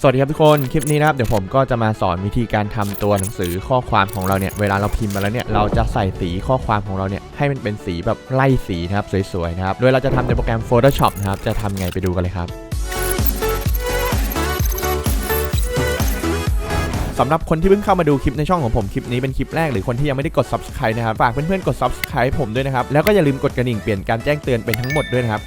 สวัสดีครับทุกคน คลิปนี้นะครับ เดี๋ยวผมก็จะมาสอนวิธีการทำตัวหนังสือข้อความของเราเนี่ย เวลาเราพิมพ์มาแล้วเนี่ย เราจะใส่สีข้อความของเราเนี่ย ให้มันเป็นสีแบบไล่สีนะครับ สวยๆนะครับ โดยเราจะทำในโปรแกรม Photoshop นะครับ จะทำไงไปดูกันเลยครับ สำหรับคนที่เพิ่งเข้ามาดูคลิปในช่องของผมคลิปนี้เป็นคลิปแรกหรือคนที่ยังไม่ได้กด subscribe นะครับฝากเพื่อนๆกด subscribe ผมด้วยนะครับแล้วก็อย่าลืมกดกระดิ่งเปลี่ยนการแจ้งเตือนเป็นทั้งหมดด้วยนะครับ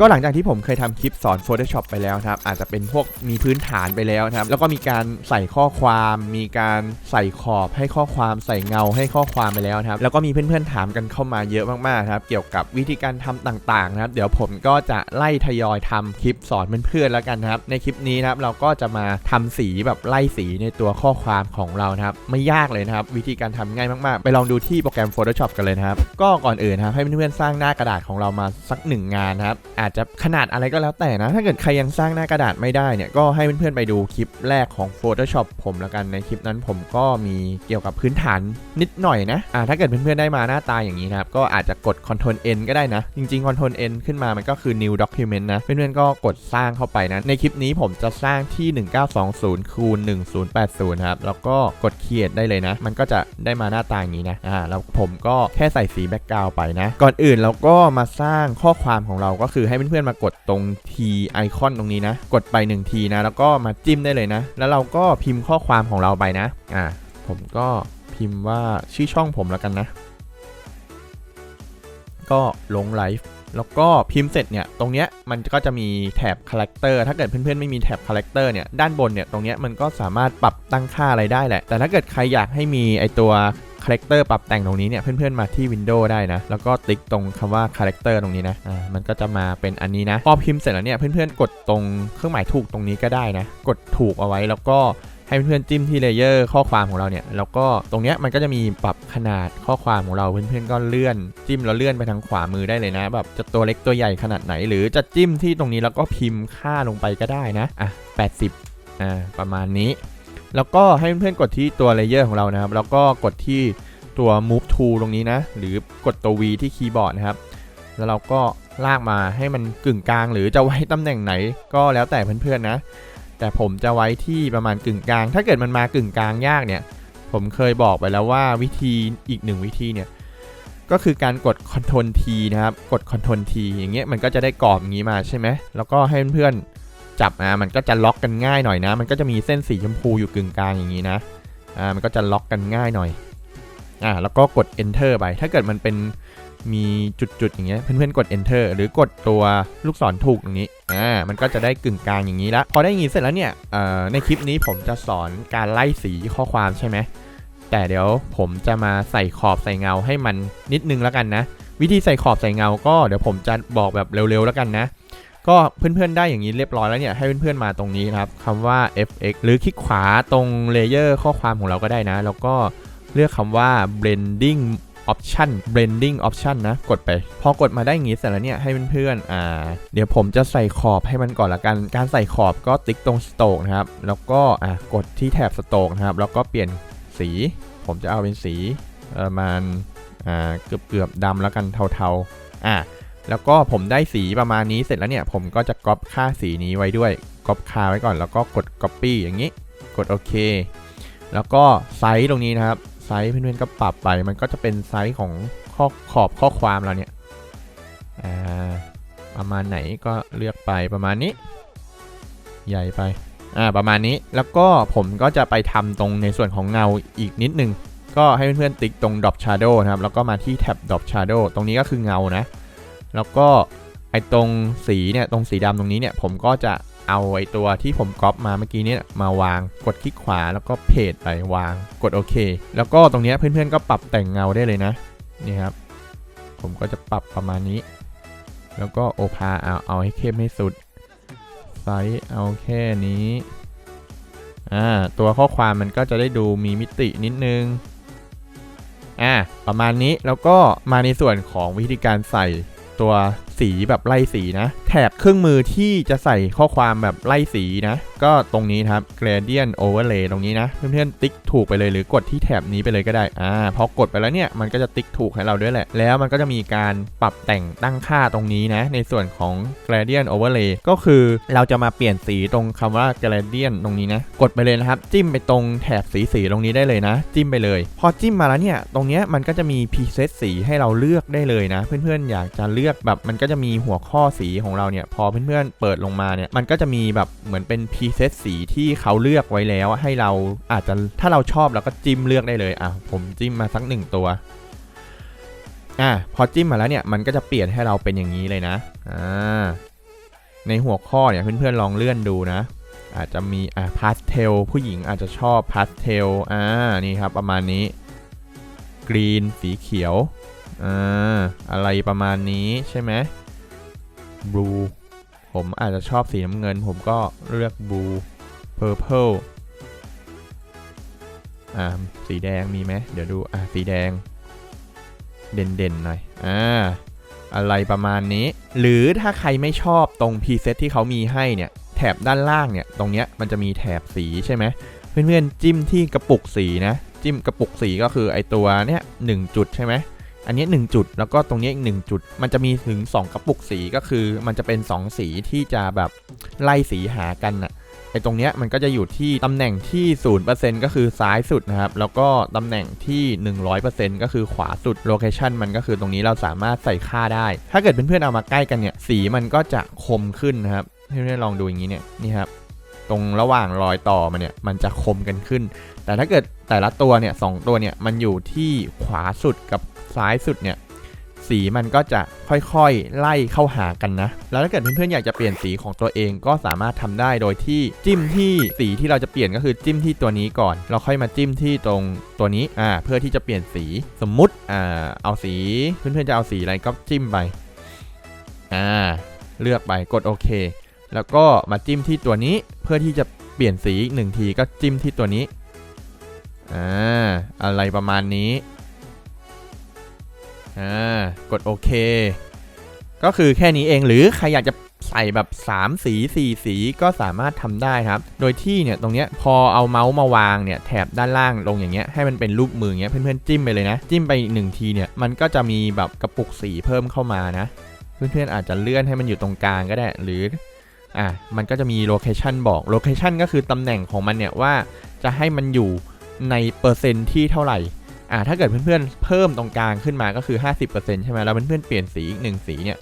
ก็หลังจากที่ผมเคยทำคลิปสอน Photoshop ไปแล้วนะครับ อาจจะเป็นพวกมีพื้นฐานไปแล้วนะครับ แล้วก็มีการใส่ข้อความ มีการใส่ขอบให้ข้อความใส่เงาให้ข้อความไปแล้วนะครับ แล้วก็มีเพื่อนๆถามกันเข้ามาเยอะมากๆครับ เกี่ยวกับวิธีการทำต่างๆนะครับ เดี๋ยวผมก็จะไล่ทยอยทำคลิปสอนเพื่อนๆแล้วกันนะครับ ในคลิปนี้นะครับเราก็จะมาทำสีแบบไล่สีในตัวข้อความของเรานะครับไม่ยากเลยนะครับวิธีการทำง่ายมากๆ ไปลองดูที่โปรแกรม Photoshop กันเลยนะครับก็ก่อนอื่นนะครับให้เพื่อนๆสร้างหน้ากระดาษของเรามาสักหนึ่งงานนะครับอาจจะขนาดอะไรก็แล้วแต่นะ ถ้าเกิดใครยังสร้างหน้ากระดาษไม่ได้เนี่ยก็ให้เพื่อนๆไปดูคลิปแรกของ Photoshop ผมแล้วกันในคลิปนั้นผมก็มีเกี่ยวกับพื้นฐานนิดหน่อยนะอ่าถ้าเกิดเพื่อนๆได้มาหน้าตาอย่างนี้นะครับก็อาจจะกด Ctrl N ก็ได้นะ จริงๆ Ctrl N ขึ้นมามันก็คือ New Document นะเพื่อนๆก็กดสร้างเข้าไปนะในคลิปนี้ผมจะสร้างที่ 1920คูณ1080ครับแล้วก็กด Create ได้เลยนะ มันก็จะได้มาหน้าตาอย่างนี้นะอ่าแล้วผมก็แค่ใส่สีแบ็กกราวไปนะ ก่อนอื่นเราก็มาสร้างข้อความของเราก็คือให้เพื่อนๆมากดตรง T ไอคอนตรงนี้นะ กดไป 1 ทีนะ แล้วก็มาจิ้มได้เลยนะ แล้วเราก็พิมพ์ข้อความของเราไปนะอ่าผมก็พิมพ์ว่าชื่อช่องผมแล้วกันนะ ก็ลงไลฟ์ แล้วก็พิมพ์เสร็จเนี่ยตรงเนี้ยมันก็จะมีแถบคาแรคเตอร์ถ้าเกิดเพื่อนๆไม่มีแถบคาแรคเตอร์เนี่ยด้านบนเนี่ยตรงเนี้ยมันก็สามารถปรับตั้งค่าอะไรได้แหละ แต่ถ้าเกิดใครอยากให้มีไอตัวคาแรคเตอร์ปรับแต่งตรงนี้เนี่ยเพื่อนๆมาที่ Windows ได้นะ แล้วก็ติ๊กตรงคำว่าคาแรคเตอร์ตรงนี้นะอ่ามันก็จะมาเป็นอันนี้นะ พอพิมพ์เสร็จแล้วเนี่ยเพื่อนๆกดตรงเครื่องหมายถูกตรงนี้ก็ได้นะ กดถูกเอาไว้แล้วก็ ให้เพื่อนๆจิ้มที่เลเยอร์ข้อความของเราเนี่ยแล้วก็ตรงเนี้ยมันก็จะมีปรับขนาดข้อความของเราเพื่อนๆก็เลื่อนจิ้มแล้วเลื่อนไปทางขวามือได้เลยนะแบบจะตัวเล็กตัวใหญ่ขนาดไหน หรือจะจิ้มที่ตรงนี้แล้วก็พิมพ์ค่าลงไปก็ได้นะอะ80อ่าประมาณนี้ แล้วก็ให้เพื่อนๆกดที่ตัวเลเยอร์ของเรานะครับ แล้วก็กดที่ตัว move to ตรงนี้นะ หรือกดตัว V ที่คีย์บอร์ดนะครับแล้วเราก็ลากมาให้มันกึ่งกลาง หรือจะไว้ตำแหน่งไหนก็แล้วแต่เพื่อนๆนะ แต่ผมจะไว้ที่ประมาณกึ่งกลาง ถ้าเกิดมันมากึ่งกลางยากเนี่ย ผมเคยบอกไปแล้วว่าวิธีอีกหนึ่งวิธีเนี่ย ก็คือการกด Ctrl T นะครับ กด Ctrl T อย่างเงี้ยมันก็จะได้กรอบอย่างนี้มาใช่ไหม แล้วก็ให้เพื่อนๆจับนะมันก็จะล็อกกันง่ายหน่อยนะ มันก็จะมีเส้นสีชมพูอยู่กึ่งกลางอย่างนี้นะ อ่า มันก็จะล็อกกันง่ายหน่อย อ่า แล้วก็กด enter ไป ถ้าเกิดมันเป็น มีจุดๆอย่างเงี้ยเพื่อนๆกด enter หรือกดตัวลูกศรถูกตรงนี้อ่ามันก็จะได้กึ่งกลางอย่างนี้ละพอได้อย่างนี้เสร็จแล้วเนี่ยเอ่อในคลิปนี้ผมจะสอนการไล่สีข้อความใช่ไหมแต่เดี๋ยวผมจะมาใส่ขอบใส่เงาให้มันนิดนึงแล้วกันนะ วิธีใส่ขอบใส่เงาก็เดี๋ยวผมจะบอกแบบเร็วๆแล้วกันนะ ก็เพื่อนๆได้อย่างนี้เรียบร้อยแล้วเนี่ยให้เพื่อนๆมาตรงนี้ครับคำว่า fx หรือคลิกขวาตรงเลเยอร์ข้อความของเราก็ได้นะ แล้วก็เลือกคำว่า blending option blending option นะ กดไป พอกดมาได้อย่างนี้เสร็จแล้วเนี่ยให้เพื่อนๆอ่า เดี๋ยวผมจะใส่ขอบให้มันก่อนละกัน การใส่ขอบก็ติ๊กตรง stroke นะครับ แล้วก็อ่ากดที่แถบ stroke นะครับ แล้วก็เปลี่ยนสี ผมจะเอาเป็นสีประมาณอ่าเกือบเกือบๆดำแล้วกันเทาๆอ่าแล้วก็ผมได้สีประมาณนี้เสร็จแล้วเนี่ย ผมก็จะก๊อปค่าสีนี้ไว้ด้วยก๊อปค่าไว้ก่อนแล้วก็กด copy อย่างนี้ กดโอเคแล้วก็ไซส์ตรงนี้นะครับ ไซส์เพื่อนๆก็ปรับไป มันก็จะเป็นไซส์ของข้อขอบข้อความเราเนี่ยอ่าประมาณไหนก็เลือกไปประมาณนี้ ใหญ่ไปอ่าประมาณนี้แล้วก็ผมก็จะไปทำตรงในส่วนของเงาอีกนิดนึง ก็ให้เพื่อนๆติ๊กตรง drop shadow นะครับ แล้วก็มาที่แท็บ drop shadow ตรงนี้ก็คือเงานะ แล้วก็ไอ้ตรงสีเนี่ยตรงสีดำตรงนี้เนี่ยผมก็จะ เอาไอตัวที่ผมก๊อปมาเมื่อกี้เนี่ยมาวางกดคลิกขวาแล้วก็เพจไปวางกดโอเค แล้วก็ตรงนี้เพื่อนๆก็ปรับแต่งเงาได้เลยนะนี่ครับ ผมก็จะปรับประมาณนี้ แล้วก็โอพาเอาเอาให้เข้มให้สุดไซส์เอาแค่นี้อ่าตัวข้อความมันก็จะได้ดูมีมิตินิดนึงอ่าประมาณนี้แล้วก็มาในส่วนของวิธีการใส่ตัว สีแบบไล่สีนะ แถบเครื่องมือที่จะใส่ข้อความแบบไล่สีนะ ก็ตรงนี้ครับ gradient overlay ตรงนี้นะเพื่อนๆติ๊กถูกไปเลยหรือกดที่แถบนี้ไปเลยก็ได้อ่าพอกดไปแล้วเนี่ยมันก็จะติ๊กถูกให้เราด้วยแหละ แล้วมันก็จะมีการปรับแต่งตั้งค่าตรงนี้นะ ในส่วนของ gradient overlay ก็คือเราจะมาเปลี่ยนสีตรงคำว่า gradient ตรงนี้นะ กดไปเลยนะครับ จิ้มไปตรงแถบสีสีตรงนี้ได้เลยนะ จิ้มไปเลย พอจิ้มมาแล้วเนี่ยตรงเนี้ยมันก็จะมี preset สีให้เราเลือกได้เลยนะ เพื่อนๆอยากจะเลือกแบบมันก็จะมีหัวข้อสีของเราเนี่ย พอเพื่อนๆเปิดลงมาเนี่ย มันก็จะมีแบบเหมือนเป็น preset สีที่เขาเลือกไว้แล้ว ให้เราอาจจะถ้าเราชอบเราก็จิ้มเลือกได้เลยอะผมจิ้มมาสักหนึ่งตัวอะพอจิ้มมาแล้วเนี่ยมันก็จะเปลี่ยนให้เราเป็นอย่างนี้เลยนะอ่าในหัวข้อเนี่ยเพื่อนๆลองเลื่อนดูนะอาจจะมีอะพาสเทลผู้หญิงอาจจะชอบพาสเทลอ่านี่ครับประมาณนี้กรีนสีเขียว อ่าอะไรประมาณนี้ใช่ไหมบลูผมอาจจะชอบสีน้ำเงิน ผมก็เลือกบลูเพอร์เพลอ่าสีแดงมีไหมเดี๋ยวดูอะสีแดง เด่นๆหน่อยอ่าอะไรประมาณนี้ หรือถ้าใครไม่ชอบตรง preset ที่เขามีให้เนี่ยแถบด้านล่างเนี่ยตรงเนี้ยมันจะมีแถบสีใช่ไหมเพื่อนๆจิ้มที่กระปุกสีนะ จิ้มกระปุกสีก็คือไอตัวเนี้ยหนึ่งจุดใช่ไหม อันนี้ 1 จุด แล้วก็ตรงนี้อีก 1 จุด มันจะมีถึง 2 กระปุกสีก็คือ มันจะเป็น 2 สีที่จะแบบไล่สีหากันอะไอตรงเนี้ยมันก็จะอยู่ที่ตำแหน่งที่ 0%ก็คือซ้ายสุดนะครับ แล้วก็ตำแหน่งที่ 100%ก็คือขวาสุดโลเคชันมันก็คือตรงนี้เราสามารถใส่ค่าได้ ถ้าเกิดเพื่อนๆเอามาใกล้กันเนี่ยสีมันก็จะคมขึ้นนะครับเพื่อนๆลองดูอย่างนี้เนี่ยนี่ครับ ตรงระหว่างรอยต่อมันเนี่ยมันจะคมกันขึ้น แต่ถ้าเกิดแต่ละตัวเนี่ยสองตัวเนี่ยมันอยู่ที่ขวาสุดกับซ้ายสุดเนี่ยสีมันก็จะค่อยๆ ไล่เข้าหากันนะ แล้วถ้าเกิดเพื่อนๆ อยากจะเปลี่ยนสีของตัวเองก็สามารถทำได้โดยที่จิ้มที่สีที่เราจะเปลี่ยนก็คือจิ้มที่ตัวนี้ก่อน เราค่อยมาจิ้มที่ตรงตัวนี้อ่าเพื่อที่จะเปลี่ยนสีสมมุติอ่าเอาสีเพื่อนๆจะเอาสีอะไรก็จิ้มไปอ่าเลือกไปกดโอเค แล้วก็มาจิ้มที่ตัวนี้เพื่อที่จะเปลี่ยนสีอีกหนึ่งทีก็จิ้มที่ตัวนี้อ่าอะไรประมาณนี้อ่ากดโอเค ก็คือแค่นี้เองหรือใครอยากจะใส่แบบ 3 สี 4 สีก็สามารถทำได้ครับ โดยที่เนี่ยตรงเนี้ยพอเอาเมาส์มาวางเนี่ยแถบด้านล่างลงอย่างเงี้ยให้มันเป็นรูปมืออย่างเงี้ยเพื่อนๆจิ้มไปเลยนะ จิ้มไปหนึ่งทีเนี่ยมันก็จะมีแบบกระปุกสีเพิ่มเข้ามานะ เพื่อนๆอาจจะเลื่อนให้มันอยู่ตรงกลางก็ได้ หรือ อะมันก็จะมีโลเคชันบอกโลเคชันก็คือตำแหน่งของมันเนี่ยว่าจะให้มันอยู่ในเปอร์เซ็นต์ที่เท่าไหร่อ่าถ้าเกิดเพื่อนๆเพิ่มตรงกลางขึ้นมาก็คือ 50%ใช่ไหมแล้วเพื่อนๆเปลี่ยนสีอีกหนึ่งสีเนี่ย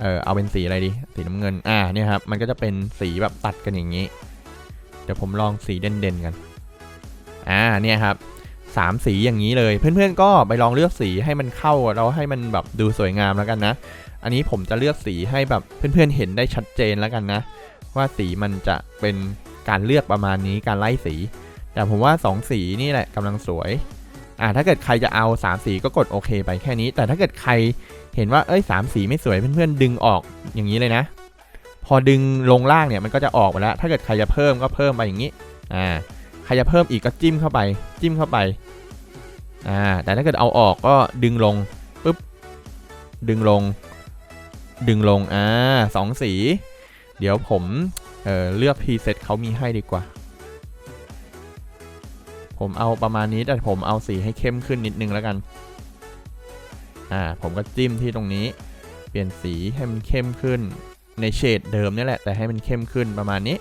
เออเอาเป็นสีอะไรดีสีน้ำเงินอ่าเนี่ยครับมันก็จะเป็นสีแบบตัดกันอย่างนี้ เดี๋ยวผมลองสีเด่นๆกันอ่าเนี่ยครับ สามสีอย่างนี้เลย เพื่อนๆก็ไปลองเลือกสีให้มันเข้าแล้วให้มันแบบดูสวยงามแล้วกันนะ อันนี้ผมจะเลือกสีให้แบบเพื่อนๆเห็นได้ชัดเจนแล้วกันนะ ว่าสีมันจะเป็นการเลือกประมาณนี้การไล่สี แต่ผมว่าสองสีนี่แหละกำลังสวยอ่าถ้าเกิดใครจะเอา 3 สีก็กดโอเคไปแค่นี้ แต่ถ้าเกิดใครเห็นว่าเอ้ยสามสีไม่สวยเพื่อนๆดึงออกอย่างนี้เลยนะ พอดึงลงล่างเนี่ยมันก็จะออกไปแล้ว ถ้าเกิดใครจะเพิ่มก็เพิ่มไปอย่างนี้อ่า ใครจะเพิ่มอีกก็จิ้มเข้าไป จิ้มเข้าไปอ่าแต่ถ้าเกิดเอาออกก็ดึงลงปุ๊บดึงลง ดึงลงอ่าสองสี เดี๋ยวผมเอ่อเลือกพรีเซตเขามีให้ดีกว่า ผมเอาประมาณนี้แต่ผมเอาสีให้เข้มขึ้นนิดนึงแล้วกันอ่าผมก็จิ้มที่ตรงนี้ เปลี่ยนสีให้มันเข้มขึ้นในเฉดเดิมนี่แหละแต่ให้มันเข้มขึ้นประมาณนี้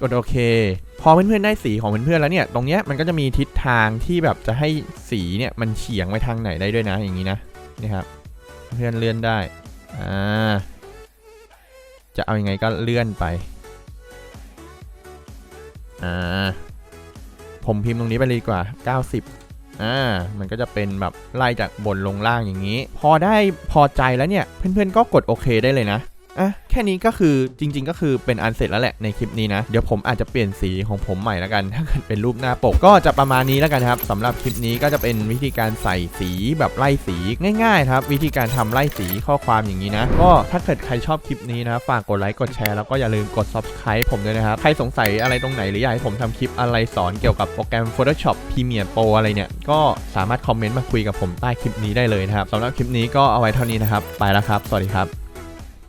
กดโอเค พอเพื่อนๆได้สีของเพื่อนๆแล้วเนี่ย ตรงเนี้ยมันก็จะมีทิศทางที่แบบจะให้สีเนี่ยมันเฉียงไปทางไหนได้ด้วยนะอย่างนี้นะนี่ครับเพื่อนเลื่อนได้อ่าจะเอาอยัางไงก็เลื่อนไปอ่าผมพิมพ์ตรงนี้ไปเลยดีกว่า 90อ่ามันก็จะเป็นแบบไล่จากบนลงล่างอย่างนี้ พอได้พอใจแล้วเนี่ยเพื่อนๆก็กดโอเคได้เลยนะ อะแค่นี้ก็คือจริง ๆ ก็คือเป็นอันเสร็จแล้วแหละในคลิปนี้นะ เดี๋ยวผมอาจจะเปลี่ยนสีของผมใหม่แล้วกัน ถ้าเกิดเป็นรูปหน้าปกก็จะประมาณนี้แล้วกันครับสำหรับคลิปนี้ก็จะเป็นวิธีการใส่สีแบบไล่สีง่ายๆครับ วิธีการทำไล่สีข้อความอย่างนี้นะ ก็ถ้าเกิดใครชอบคลิปนี้นะฝากกดไลค์กดแชร์แล้วก็อย่าลืมกด subscribe ผมด้วยนะครับ ใครสงสัยอะไรตรงไหนหรืออยากให้ผมทำคลิปอะไรสอนเกี่ยวกับโปรแกรม Photoshop Premiere Pro อะไรเนี่ยก็สามารถคอมเมนต์มาคุยกับผมใต้คลิปนี้ได้เลยนะครับสำหรับคลิปนี้ก็เอาไว้เท่านี้นะครับไปแล้วครับ สวัสดีครับ